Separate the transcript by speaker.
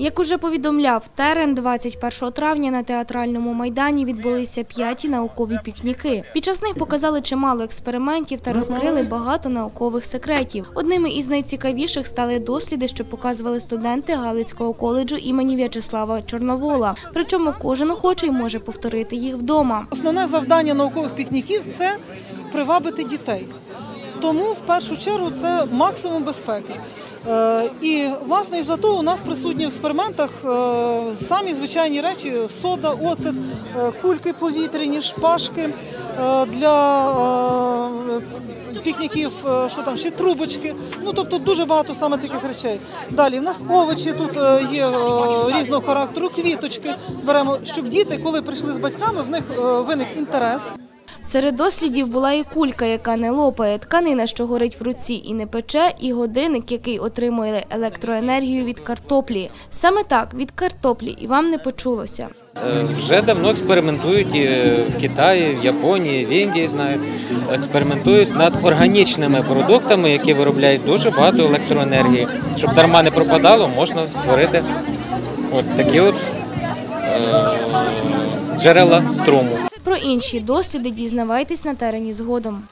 Speaker 1: Як уже повідомляв Терен, 21 травня на театральному майдані відбулися п'яті наукові пікніки. Під час них показали чимало експериментів та розкрили багато наукових секретів. Одними із найцікавіших стали досліди, що показували студенти Галицького коледжу імені В'ячеслава Чорновола. Причому кожен охочий може повторити їх вдома.
Speaker 2: Основне завдання наукових пікніків це привабити дітей. Тому в першу чергу це максимум безпеки. Е, І власне із-за того у нас присутні в експериментах е, самі звичайні речі: сода, оцет, е, кульки повітряні, шпажки для пікніків, що там ще трубочки. Ну тобто дуже багато саме таких речей. Далі в нас овочі тут є різного характеру, квіточки беремо, щоб діти, коли прийшли з батьками, в них виник інтерес.
Speaker 1: Серед дослідів була і кулька, яка не лопає, тканина, що горить в руці і не пече, і годинник, який отримує електроенергію від картоплі. Саме так від картоплі і вам не почулося.
Speaker 3: Е, Вже давно експериментують і в Китаї, в Японії, в Індії знаю. Експериментують над органічними продуктами, які виробляють дуже багато електроенергії. Щоб дарма не пропадало, можна створити от такі от е, джерела струму.
Speaker 1: Інші досліди дізнавайтесь на терені згодом.